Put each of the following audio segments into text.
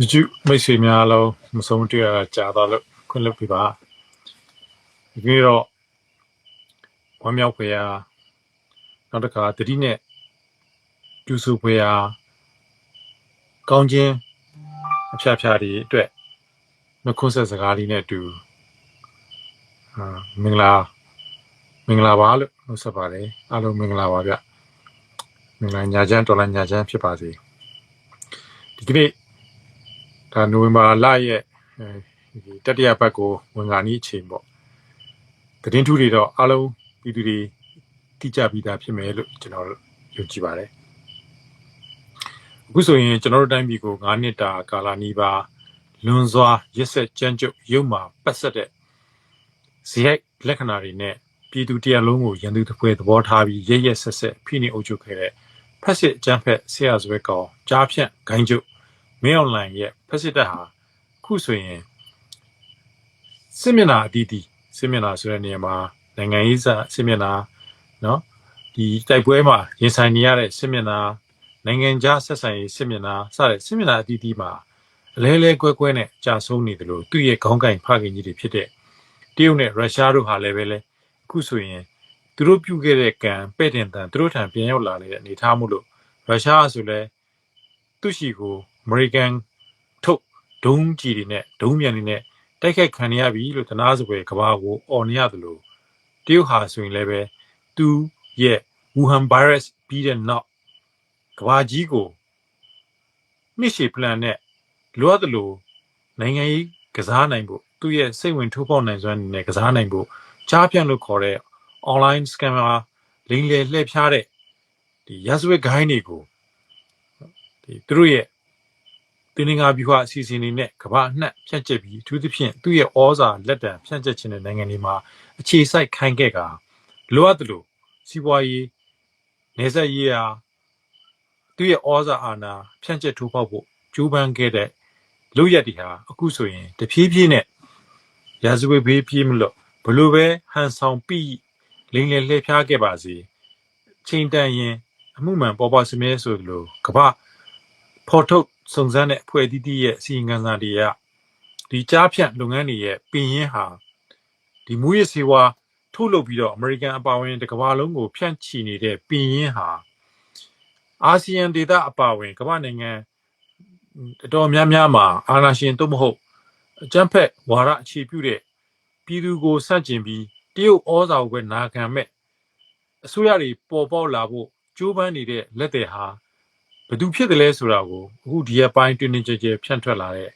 YouTube မိတ်ဆွေများအားလုံးမဆုံးမတွေ့ရတာကြာတော့လို့ခွင့်လွှတ်ပြပါဒီနေ့တော့ဝမ်းမြောက်ဖွယ်ရာနောက်တစ်ခါတတိနဲ့ကျူဆူဖွယ်ရာကောင်းခြင်းအဖျားဖျားတွေအတွက်နှုတ်ခွန်းဆက်စကားလေးနဲ့အတူအာမင်္ဂလာမင်္ဂလာပါလို့နှုတ်ဆက်ပါတယ်အားလုံးမင်္ဂလာပါဗျမင်္ဂလာညာချမ်းတော်လာညာချမ်းဖြစ်ပါစေဒီကနေ့ ဒါနိုဝင်ဘာလရဲ့အဲဒီတတိယပတ်ကိုဝင်ကာနီးအချိန်ပေါ့သတင်းထူးတွေတော့အားလုံးပြည်သူတွေသိကြပြီးသားဖြစ်မယ်လို့ကျွန်တော်ယုံကြည်ပါတယ်အခုဆိုရင်ကျွန်တော်တို့တိုင်းပြည်ကို9နှစ်တာကာလနီးပါလွန်စွာရက်ဆက်ကြမ်းကြုတ်ရုပ်မာပတ်ဆက်တဲ့ဇယိုက်လက္ခဏာတွေနဲ့ပြည်သူတရားလုံးကိုရန်သူတစ်ဖွဲသဘောထားပြီးရရက်ဆက်ဆက်ဖိနှိပ်အုပ်ချုပ်ခဲ့တဲ့ဖက်စစ်အကြမ်းဖက်ဆရာဇဝဲကောင်ကြားဖြန့်ဂိုင်းကျုပ် မင်းအောင်လှိုင်ရဲ့ဖက်စစ်တပ်ဟာခုဆိုရင်စစ်မျက်နှာအတီးတီးစစ်မျက်နှာဆိုတဲ့နေရာမှာနိုင်ငံရေးစာစစ်မျက်နှာနော်ဒီတိုက်ပွဲမှာရင်ဆိုင်နေရတဲ့စစ်မျက်နှာနိုင်ငံခြားဆက်ဆံရေးစစ်မျက်နှာစတဲ့စစ်မျက်နှာအတီးတီးမှာအလဲလဲကွဲကွဲနဲ့ကြာဆုံးနေတယ်လို့သူ့ရဲ့ခေါင်းကိုင်ဖခင်ကြီးတွေဖြစ်တဲ့တရုတ်နဲ့ရုရှားတို့ဟာလည်းပဲလေအခုဆိုရင်သူတို့ပြုခဲ့တဲ့ကံပဲ့တင်တန်သူတို့ထံပြန်ရောက်လာနေတဲ့အနေအထားမှုလို့ရုရှားဆိုလဲသူ့ရှိကို အမေရိကန်ထုတ်ဒုံးကြီးတွေနဲ့ဒုံးမြန်တွေနဲ့တိုက်ခိုက်ခံရပြီလို့သနာစပွဲကဘာကိုអော်နေရတယ်လို့တရုတ်ဟာဆိုရင်လည်းပဲသူရဲ့ဝူဟန်ဗိုင်းရပ်စ်ပြီးတဲ့နောက်ကဘာကြီးကိုမြစ်ရှည်ပလန်နဲ့လိုအပ်တယ်လို့နိုင်ငံရေးကစားနိုင်ဖို့သူရဲ့စိတ်ဝင်ထိုးပေါက်နိုင်စွမ်းနဲ့ကစားနိုင်ဖို့ကြားပြန့်လို့ခေါ်တဲ့ online scammer လိမ်လည်လှည့်ဖျားတဲ့ဒီရာဇဝတ်ဂိုင်းတွေကိုဒီသူတို့ရဲ့ တင်းငါဗျူဟာအစီအစဉ်တွေနဲ့ကမ္ဘာအနှံ့ဖြန့်ကျက်ပြီးအထူးသဖြင့်သူ့ရဲ့ဩဇာလက်တံဖြန့်ကျက်ခြင်းတဲ့နိုင်ငံတွေမှာအခြေစိုက်ခိုင်းခဲ့ကလိုအပ်တယ်လို့စီးပွားရေးနေဆက်ရေးရာသူ့ရဲ့ဩဇာအာဏာဖြန့်ကျက်ထိုးဖောက်ဖို့ကြိုးပမ်းခဲ့တဲ့လူရက်တွေဟာအခုဆိုရင်တဖြည်းဖြည်းနဲ့ရာဇဝတ်ဘေးပြေးမလို့ဘလို့ပဲဟန်ဆောင်ပြီးလိမ်လည်လှည့်ဖျားခဲ့ပါစေချိန်တန်ရင်အမှုမှန်ပေါ်ပေါ်စမြဲဆိုလိုကမ္ဘာဖော်ထုတ် စုံစမ်းတဲ့အဖွဲ့အသီးသီးရဲ့အစီရင်ခံစာတွေကဒီကြားဖြန့်လုပ်ငန်းတွေရဲ့ပင်ရင်းဟာဒီမူရစေဝါထုတ်လုပ်ပြီးတော့အမေရိကန်အပါအဝင်တစ်ကမ္ဘာလုံးကိုဖြန့်ချီနေတဲ့ပင်ရင်းဟာအာဆီယံဒေသအပါအဝင်ကမ္ဘာနိုင်ငံအတော်များများမှာအာဏာရှင်တို့မဟုတ်အကြမ်းဖက်ဝါဒအခြေပြုတဲ့ပြည်သူကိုဆန့်ကျင်ပြီးတရုတ်ဩဇာကိုပဲနာခံမဲ့အစိုးရတွေပေါ်ပေါက်လာဖို့ကြိုးပမ်းနေတဲ့လက်တွေဟာ ဘယ်သူဖြစ်တယ်လဲဆိုတာကိုအခုဒီရက်ပိုင်းတွင်တွင်ကြဲကြဲဖြန့်ထွက်လာတဲ့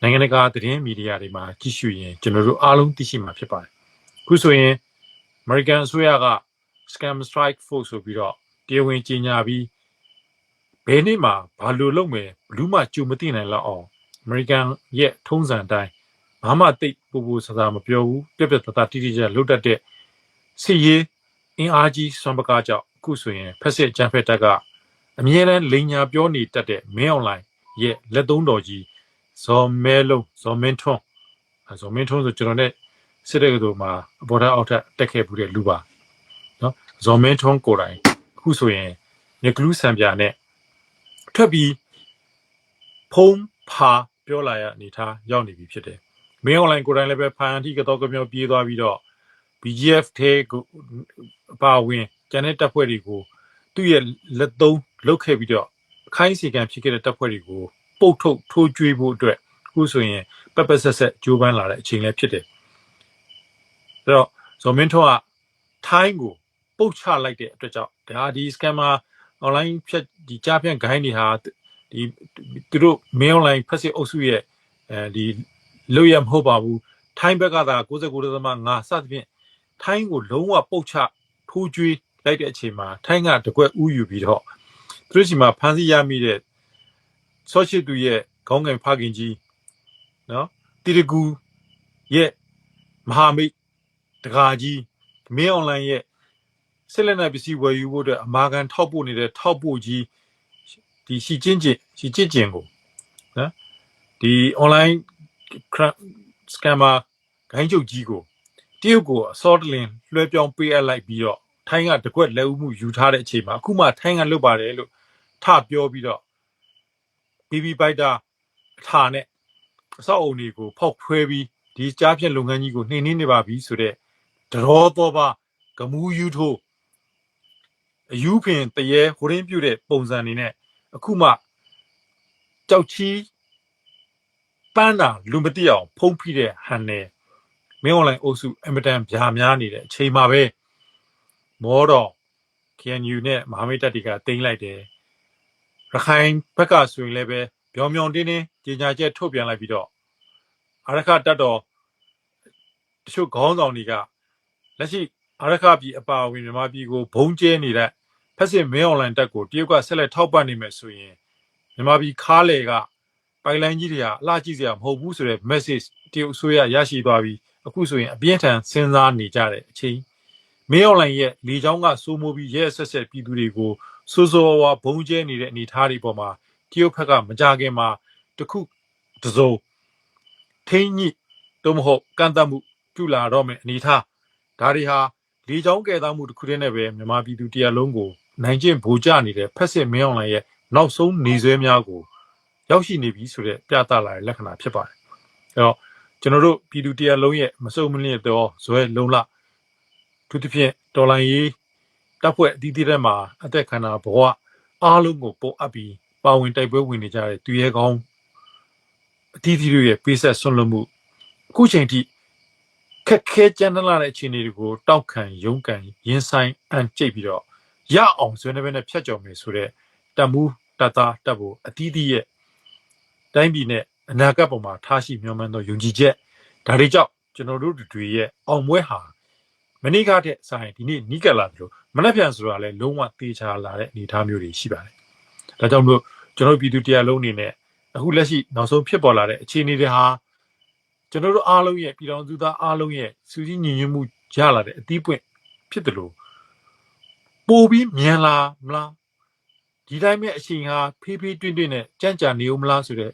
နိုင်ငံတကာသတင်းမီဒီယာတွေမှာကြည့်ရှုရင်ကျွန်တော်တို့အားလုံးသိရှိမှာဖြစ်ပါတယ်။အခုဆိုရင် American အစိုးရက Scam Strike Force ဆိုပြီးတော့တရားဝင်ကြေညာပြီးဘယ်နေ့မှဘာလို့လုပ်မယ်ဘလူးမှကြုံမသိနိုင်လောက်အောင် American ရဲ့ထုံးစံအတိုင်းဘာမှတိတ်ပူပူဆဆာမပြောဘူးပြက်ပြက်တသားတိတိကျကျလုတ်တတ်တဲ့စစ်ရေးအင်အားကြီးစွမ်းပကားကြောင့်အခုဆိုရင်ဖက်စစ်ဂျမ်ဖက်တပ်က အမြဲတမ်းလိန်ညာပြောနေတတ်တဲ့မင်းအွန်လိုင်းရဲ့လက်သုံးတော်ကြီးဇော်မဲလုံးဇော်မင်းထွန်းအဲဇော်မင်းထွန်းဆိုကျွန်တော်နဲ့စစ်တဲ့ကတူမှာအပေါ်ထက်အောက်ထက်တက်ခဲ့ဘူးတဲ့လူပါနော်ဇော်မင်းထွန်းကိုယ်တိုင်အခုဆိုရင်ညကလူးဆံပြာနဲ့ထွက်ပြီးဖုံးဖာပြောလာရအနေထားရောက်နေပြီဖြစ်တယ်မင်းအွန်လိုင်းကိုယ်တိုင်လည်းပဲဖန်အထိကတော့ကမျိုးပြေးသွားပြီးတော့ BGF ထဲကိုအပါဝင်ကျန်တဲ့တပ်ဖွဲ့တွေကိုသူ့ရဲ့လက်သုံး လုတ်ခဲ့ပြီးတော့အခိုင်းအစီကံဖြစ်ခဲ့တဲ့တပ်ဖွဲ့တွေကိုပုတ်ထုတ်ထိုးကျွေးဖို့အတွက်အခုဆိုရင်ပက်ပက်ဆက်ဆက်ကြိုးပမ်းလာတဲ့အချိန်လည်းဖြစ်တယ်။အဲ့တော့ဇော်မင်းထွန်းကထိုင်းကိုပုတ်ချလိုက်တဲ့အတွက်ကြောင့်ဒါဒီ scammer online ဖြတ်ဒီကြားဖြန့်ဂိုင်းတွေဟာဒီသူတို့ main online ဖက်စစ်အုပ်စုရဲ့အဲဒီလို့ရမဟုတ်ပါဘူး။ထိုင်းဘက်ကသာ69.5စသဖြင့်ထိုင်းကိုလုံးဝပုတ်ချထိုးကျွေးလိုက်တဲ့အချိန်မှာထိုင်းကတကွက်ဥယူပြီးတော့ သူတို့စီမှာဖမ်းဆီးရမိတဲ့ဆော့ချစ်သူရဲ့ခေါင်းငယ်ဖခင်ကြီးနော်တီရကူရဲ့မဟာမိတ်တကာကြီးမင်းအွန်လိုင်းရဲ့ဆက်လက်နဲ့ပစ္စည်းဝယ်ယူဖို့အတွက်အမာခံထောက်ပို့နေတဲ့ထောက်ပို့ကြီးဒီရှီချင်းချင်းရှီချင်းချင်းကိုနော်ဒီ online scammer ဂိုင်းချုပ်ကြီးကိုတရုတ်ကိုအစောတလင်လွှဲပြောင်းပေးအပ်လိုက်ပြီးတော့ ထိုင်းကတကွက်လက်ဦးမှုယူထားတဲ့အချိန်မှာအခုမှထိုင်းကလွတ်ပါတယ်လို့ထပြောပြီးတော့ BB Fighter အထာနဲ့အဆောက်အုံတွေကိုဖောက်ဖွဲပြီးဒီကြားဖြတ်လုပ်ငန်းကြီးကိုနှိမ်နှင်းနေပါပြီဆိုတဲ့ဒရောတော့ပါဂမူးယူထိုးအယူဖင်တရေဟိုရင်းပြုတ်တဲ့ပုံစံနေနဲ့အခုမှကြောက်ချီပန်းတာလူမတိအောင်ဖုံးဖိတဲ့ဟန်နဲ့မင်းအွန်လိုင်းအုပ်စုအင်မတန်ဗျာများနေတဲ့အချိန်မှာပဲ မောတော့ KNU နဲ့မဟာမိတ်တပ်တွေကတင်လိုက်တယ်ရခိုင်ဘက်ကဆိုရင်လည်းပဲပြောင်ပြောင်တင်းတင်းကြေညာချက်ထုတ်ပြန်လိုက်ပြီးတော့အာရခတပ်တော်တချို့ခေါင်းဆောင်တွေကလက်ရှိအာရခပြည်အပါအဝင်မြန်မာပြည်ကိုဘုံကျဲနေတဲ့ဖက်စစ်မင်းအွန်လိုင်းတပ်ကိုတရုတ်ကဆက်လက်ထောက်ပံ့နေမယ်ဆိုရင်မြန်မာပြည်ခါးလေကပိုင်လိုင်းကြီးတွေကအလှကြည့်စရာမဟုတ်ဘူးဆိုတဲ့ message တရုတ်အစိုးရရရှိသွားပြီးအခုဆိုရင်အပြင်းထန်စဉ်းစားနေကြတဲ့အချိန် မင်းအွန်လိုင်းရဲ့လေချောင်းကစိုးမိုးပြီးရဲဆက်ဆက်ပြည်သူတွေကိုစိုးစိုးဝါးဘုံကျဲနေတဲ့အနေအထားတွေပေါ်မှာတရုတ်ဘက်ကမကြခင်မှာတခုတစုံထိမ့်ညိတော့မဟုတ်ကန့်တတ်မှုပြုလာတော့မယ်အနေအထားဒါတွေဟာလေချောင်းကဲ့သောမှုတစ်ခုတည်းနဲ့ပဲမြန်မာပြည်သူတရားလုံးကိုနိုင်ကျင့်ဗိုလ်ကျနေတဲ့ဖက်စစ်မင်းအောင်လှိုင်ရဲ့နောက်ဆုံးနေဆွဲများကိုရောက်ရှိနေပြီဆိုတဲ့ပြသလာတဲ့လက္ခဏာဖြစ်ပါတယ်အဲတော့ကျွန်တော်တို့ပြည်သူတရားလုံးရဲ့မစုံမလင့်တော့ဇွဲလုံလ သူတစ်ဖြင့်တော်လိုင်းရေးတပ်ဖွဲ့အသီးသီးထဲမှာအသက်ခန္ဓာဘဝအားလုံးကိုပုံအပ်ပြီးပါဝင်တိုက်ပွဲဝင်နေကြတဲ့သူရဲကောင်းအသီးသီးတို့ရဲ့ပေးဆက်ဆွန့်လွတ်မှုအခုချိန်ထိခက်ခဲကြမ်းတမ်းလာတဲ့အခြေအနေတွေကိုတောက်ခံရုန်းကန်ရင်ဆိုင်အန်ကျိတ်ပြီးတော့ရအောင်ဆွေးနွေးနဲ့ဖြတ်ကျော်မယ်ဆိုတဲ့တမှုတသားတပ်ဖို့အသီးသီးရဲ့တိုင်းပြည်နဲ့အနာဂတ်ပေါ်မှာထားရှိမျှော်မှန်းသောယုံကြည်ချက်ဒါတွေကြောင့်ကျွန်တော်တို့တွေရဲ့အောင်ပွဲဟာ မနေ့ကတည်းကဆိုင်ဒီနေ့နီးကပ်လာတယ်လို့မနှက်ပြန်ဆိုတာလည်းလုံးဝသေချာလာတဲ့အနေအထားမျိုးတွေရှိပါတယ်။ဒါကြောင့်မို့ကျွန်တော်ပြည်သူတရားလုံးအနေနဲ့အခုလက်ရှိနောက်ဆုံးဖြစ်ပေါ်လာတဲ့အခြေအနေတွေဟာကျွန်တော်တို့အားလုံးရဲ့ပြည်တော်စုသားအားလုံးရဲ့စူးစီးညီညွတ်မှုရလာတဲ့အသီးပွင့်ဖြစ်တယ်လို့ပို့ပြီးမြန်လာမလားဒီတိုင်းမဲ့အချိန်ဟာဖေးဖေးတွင်းတွင်းနဲ့ကြံ့ကြာနေဦးမလားဆိုတဲ့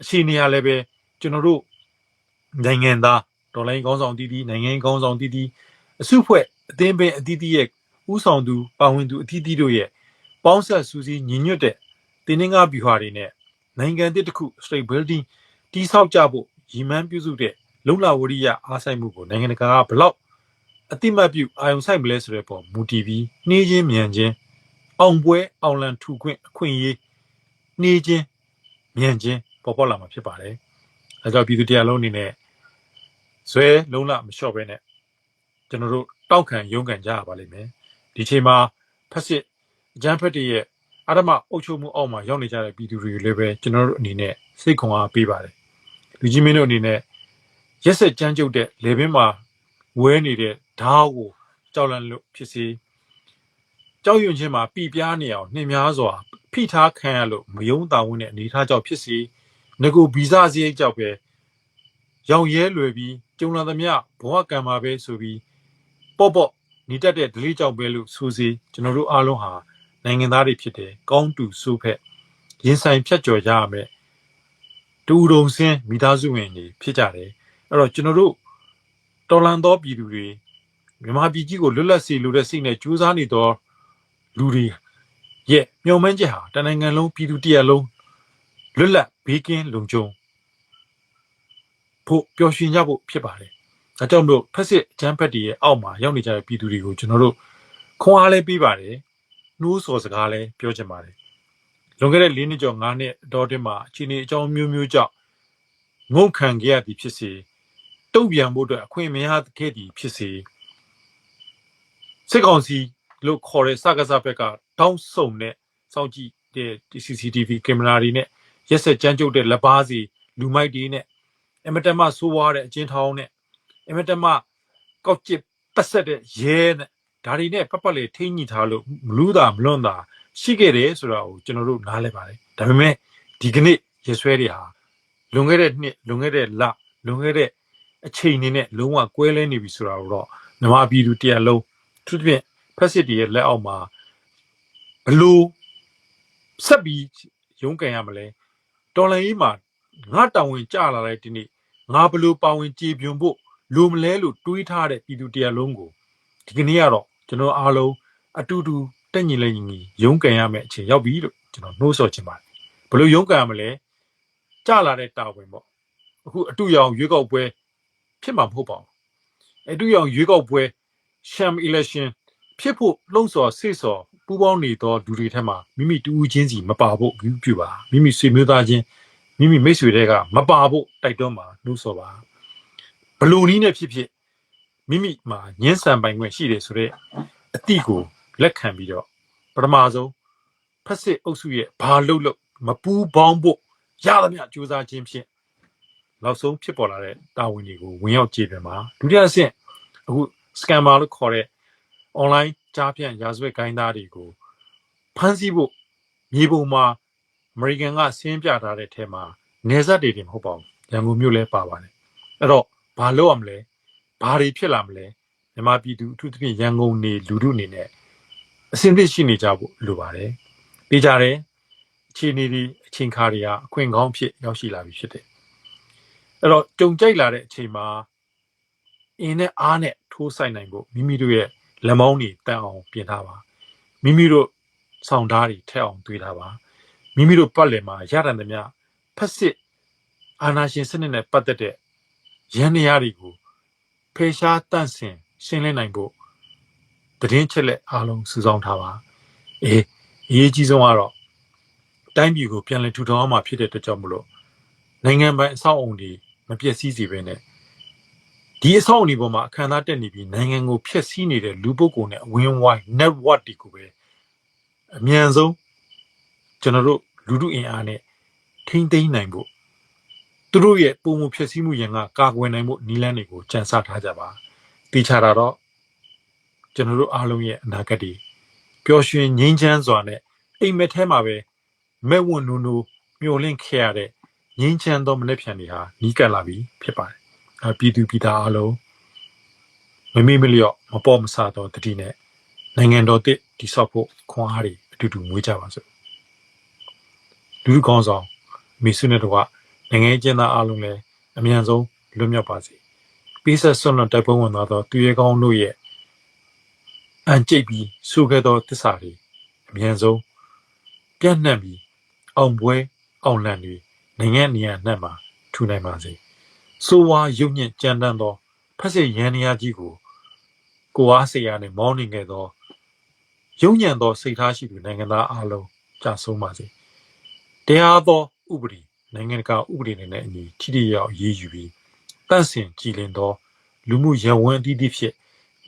အခြေအနေဟာလည်းပဲကျွန်တော်တို့နိုင်ငံသား ဒေါ်လာကောင်းဆောင်တည်တည်နိုင်ငံကောင်းဆောင်တည်တည်အစုဖွဲ့အသင်းပင်အသီးသီးရဲ့ဥဆောင်သူပါဝင်သူအသီးသီးတို့ရဲ့ပေါင်းဆက်စူးစီးညီညွတ်တဲ့တင်းနှင်းကားဗျူဟာတွေနဲ့နိုင်ငံတစ်ခု state building တိဆောက်ကြဖို့ရည်မှန်းပြုစုတဲ့လုံလဝရိယအားဆိုင်မှုကိုနိုင်ငံတကာကဘလောက်အတိမတ်ပြုအာရုံစိုက်မလဲဆိုတဲ့ပေါ်မူတည်ပြီးနှီးချင်းမြန်ချင်းအောင်ပွဲအောင်လံထူခွင့်အခွင့်အရေးနှီးချင်းမြန်ချင်းပေါ်ပေါက်လာမှာဖြစ်ပါတယ်။အဲကြောင့်ပြည်သူတရားလုံးအနေနဲ့ ဇွဲလုံးလမလျှော့ဘဲနဲ့ကျွန်တော်တို့တောက်ခံရုန်းကန်ကြရပါလိမ့်မယ်ဒီချိန်မှာဖက်စစ်အကြမ်းဖက်တွေရဲ့အာရမအုပ်ချုပ်မှုအောက်မှာရောက်နေကြတဲ့ပြည်သူတွေလည်းပဲကျွန်တော်တို့အနေနဲ့စိတ်ခွန်အားပေးပါတယ်လူကြီးမင်းတို့အနေနဲ့ရက်ဆက်ကြမ်းကြုတ်တဲ့လေပင်မှာဝဲနေတဲ့ဓာတ်ကိုကြောက်လန့်လို့ဖြစ်စေကြောက်ရွံ့ခြင်းမှာပြပြားနေအောင်နှင်းများစွာဖိထားခံရလို့မယုံတာဝင်တဲ့အနေထားကြောင့်ဖြစ်စေငကူဗီဇစရိတ်ကြောင့်ပဲ ရောင်ရဲလွယ်ပြီးကျုံလာသမျှဘဝကံမှာပဲဆိုပြီးပေါ့ပေါ့နေတတ်တဲ့ဒလေးကြောင့်ပဲလို့ဆိုစီကျွန်တော်တို့အားလုံးဟာနိုင်ငံသားတွေဖြစ်တယ်ကောင်းတူဆိုးဖက်ရင်ဆိုင်ဖြတ်ကျော်ကြရမယ်တူတုံစင်းမိသားစုဝင်တွေဖြစ်ကြတယ်အဲ့တော့ကျွန်တော်တို့တော်လန်သောပြည်သူတွေမြန်မာပြည်ကြီးကိုလွတ်လပ်စေလိုတဲ့စိတ်နဲ့ကြိုးစားနေသောလူတွေရဲ့မျှော်မှန်းချက်ဟာတနိုင်ငံလုံးပြည်သူတရက်လုံးလွတ်လပ်ဘေးကင်းလုံခြုံ ဖို့ပျော်ရွှင်ကြဖို့ဖြစ်ပါတယ်။ဒါကြောင့်မို့ဖက်စစ်အချမ်းဖက်တွေရဲ့အောက်မှာရောက်နေကြတဲ့ပြည်သူတွေကိုကျွန်တော်တို့ခွန်အားလည်းပေးပါတယ်။နှိုးဆော်စကားလည်းပြောချင်ပါတယ်။လွန်ခဲ့တဲ့၄နှစ်ကျော်၅နှစ်အတော်တင်မှာအချိန်အကြောင်းမျိုးမျိုးကြောင့်ငုံခံခဲ့ရသည်ဖြစ်စေတုံ့ပြန်ဖို့အတွက်အခွင့်မရခဲ့သည်ဖြစ်စေစစ်ကောင်စီလို့ခေါ်တဲ့စကားစဘက်ကတောင်းဆုံတဲ့စောင့်ကြည့်တဲ့ CCTV ကင်မရာတွေနဲ့ရက်ဆက်ကြမ်းကြုတ်တဲ့လက်ပါစီလူမိုက်တွေနဲ့ အမတမဆိုးွားတဲ့အချင်းထောင်းနဲ့အမတမကောက်ကျစ်ပတ်ဆက်တဲ့ရဲနဲ့ဒါတွေနဲ့ပတ်ပတ်လေးထိန်းညှိထားလို့မလူးတာမလွန်တာရှိခဲ့တယ်ဆိုတာကိုကျွန်တော်တို့နားလည်ပါတယ်ဒါပေမဲ့ဒီကနေ့ရဆွဲတွေဟာလွန်ခဲ့တဲ့နှစ်လွန်ခဲ့တဲ့လလွန်ခဲ့တဲ့အချိန်တွေနဲ့လုံးဝကွဲလဲနေပြီဆိုတာကိုတော့မြန်မာပြည်သူတရားလုံးသူတစ်ပြည့်ဖက်စစ်တွေရဲ့လက်အောက်မှာဘလို့ဆက်ပြီးရုန်းကန်ရမလဲတော်လန်ကြီးမှာငါတောင်ဝင်ကြလာတဲ့ဒီနေ့ ငါဘလို့ပါဝင်ကြေပြွန်ဖို့လိုမလဲလို့တွေးထားတဲ့ပြည်သူတရားလုံးကိုဒီကနေ့ကတော့ကျွန်တော်အားလုံးအတူတူတက်ညီလဲညီညီရုန်းကန်ရမယ့်အချိန်ရောက်ပြီလို့ကျွန်တော်နှိုးဆော်ချင်ပါတယ်ဘလို့ရုန်းကန်ရမလဲကြာလာတဲ့တာဝန်ပေါ့အခုအတူရောင်ရွေးကောက်ပွဲဖြစ်မှာမဟုတ်ပါဘူးအတူရောင်ရွေးကောက်ပွဲ sham election ဖြစ်ဖို့လှုံ့ဆော်ဆိတ်ဆော်ပူးပေါင်းနေသောလူတွေထက်မှာမိမိတူဦးချင်းစီမပါဖို့ပြုပြုပါမိမိဆွေမျိုးသားချင်း မိမိမိတ်ဆွေတွေကမပါဖို့တိုက်တွန်းပါနှိုးဆော်ပါဘလူနည်းနဲ့ဖြစ်ဖြစ်မိမိမှာညှင်းဆန်ပိုင်ခွင့်ရှိတယ်ဆိုတော့အတိကိုလက်ခံပြီးတော့ပထမဆုံးဖက်စစ်အုပ်စုရဲ့ဘာလို့လို့မပူးပေါင်းဖို့ရသမျှကြိုးစားခြင်းဖြင့်နောက်ဆုံးဖြစ်ပေါ်လာတဲ့တာဝန်တွေကိုဝင်ရောက်ကြည့်ပြန်ပါဒုတိယအဆင့်အခု scammer လို့ခေါ်တဲ့ online ကြားဖြန့်ရာဇဝတ်ဂိုင်းသားတွေကိုဖမ်းဆီးဖို့မြေပုံမှာ American ကဆင်းပြထားတဲ့ထဲမှာနေဆက်တွေတင်မဟုတ်ပါဘူးရန်ကုန်မြို့လည်းပါပါတယ်အဲ့တော့ဘာလုပ်ရမလဲဘာတွေဖြစ်လာမလဲမြန်မာပြည်သူအထူးသဖြင့်ရန်ကုန်နေလူထုအနေနဲ့အစင်းသစ်ရှိနေကြဖို့လိုပါတယ်ပေးကြတယ်အခြေအနေဒီအချိန်ခါတွေကအခွင့်ကောင်းဖြစ်ရောက်ရှိလာပြီဖြစ်တယ်အဲ့တော့ကြုံကြိုက်လာတဲ့အချိန်မှာအင်းနဲ့အားနဲ့ထိုးဆိုင်နိုင်ဖို့မိမိတို့ရဲ့လက်မောင်းတွေတန်အောင်ပြင်ထားပါမိမိတို့ဆောင်ဓာတ်တွေထက်အောင်တွေးထားပါ မိမိတို့ပတ်လည်မှာရတန်သမျှဖက်စစ်အာနာရှင်စနစ်နဲ့ပတ်သက်တဲ့ရန်နေရာတွေကိုဖေရှားတန့်စင်ရှင်းလင်းနိုင်ဖို့သတင်းချက်လက်အားလုံးစုဆောင်းထားပါအေးအရေးကြီးဆုံးကတော့တိုင်းပြည်ကိုပြန်လည်ထူထောင်အောင်မှာဖြစ်တဲ့အတွက်ကြောင့်မလို့နိုင်ငံပိုင်အဆောက်အုံတွေမပျက်စီးစေဘဲနဲ့ဒီအဆောက်အုံတွေပေါ်မှာအခမ်းအနားတက်နေပြီးနိုင်ငံကိုဖျက်ဆီးနေတဲ့လူပုဂ္ဂိုလ်နဲ့အဝင်းဝိုင်း network တွေကိုပဲအမြန်ဆုံး ကျွန်တော်တို့လူထုအင်အားနဲ့ထိမ့်သိမ်းနိုင်ဖို့သူတို့ရဲ့ပုံမှုဖျက်ဆီးမှုရန်ကကာကွယ်နိုင်ဖို့နည်းလမ်းတွေကိုကြံစထားကြပါတေချာတာတော့ကျွန်တော်တို့အားလုံးရဲ့အနာဂတ်တွေပျော်ရွှင်ငြိမ်းချမ်းစွာနဲ့အိမ်မက်ထဲမှာပဲမဲ့ဝွန်နူနူမျောလင့်ခဲ့ရတဲ့ငြိမ်းချမ်းသောမနေ့ဖြန်တွေဟာနီးကပ်လာပြီဖြစ်ပါတယ်အပြည်သူပြည်သားအားလုံးမမေ့မလျော့မပေါ်မဆသောတတိနဲ့နိုင်ငံတော်တစ်တိဆောက်ဖို့ခွန်အားတွေအတူတူမွေးကြပါစို့ လူလူကောင်းဆောင်မိစုနဲ့တော့နိုင်ငံရေးကျင်းသားအားလုံးလည်းအမြန်ဆုံးလွတ်မြောက်ပါစေပေးဆက်ဆွမ်းလွန်တိုက်ပွဲဝင်သွားသောသူရဲကောင်းတို့ရဲ့အန်ကျိတ်ပြီးဆိုခဲ့သောတစ္ဆာတွေအမြန်ဆုံးပြန့်နှံ့ပြီးအောင်ပွဲအောင်လန့်တွေနိုင်ငံနေရာနှံ့မှာထူနိုင်ပါစေဆိုဝါရုပ်ညစ်ကြမ်းတမ်းသောဖက်စစ်ရန်နေရာကြီးကိုကိုအားစေရနဲ့မောင်းနေခဲ့သောရုံညံသောစိတ်ထားရှိသူနိုင်ငံသားအားလုံးကြဆုံးပါစေ တရားသောဥပဒေနိုင်ငံတကာဥပဒေတွေနဲ့အညီထိထိရောက်ရေးယူပြီးတန့်စင်ကြည်လင်သော လူမှုရန်ဝန်အသီးသီးဖြစ်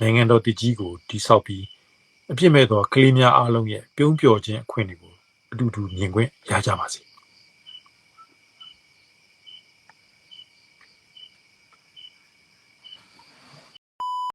နိုင်ငံတော်တည်ကြီးကိုတိဆောက်ပြီးအပြစ်မဲ့သောကလေးများအားလုံးရဲ့ပြုံးပျော်ခြင်းအခွင့်အရေးကိုအတူတူမြင်ခွင့်ရကြပါစေ။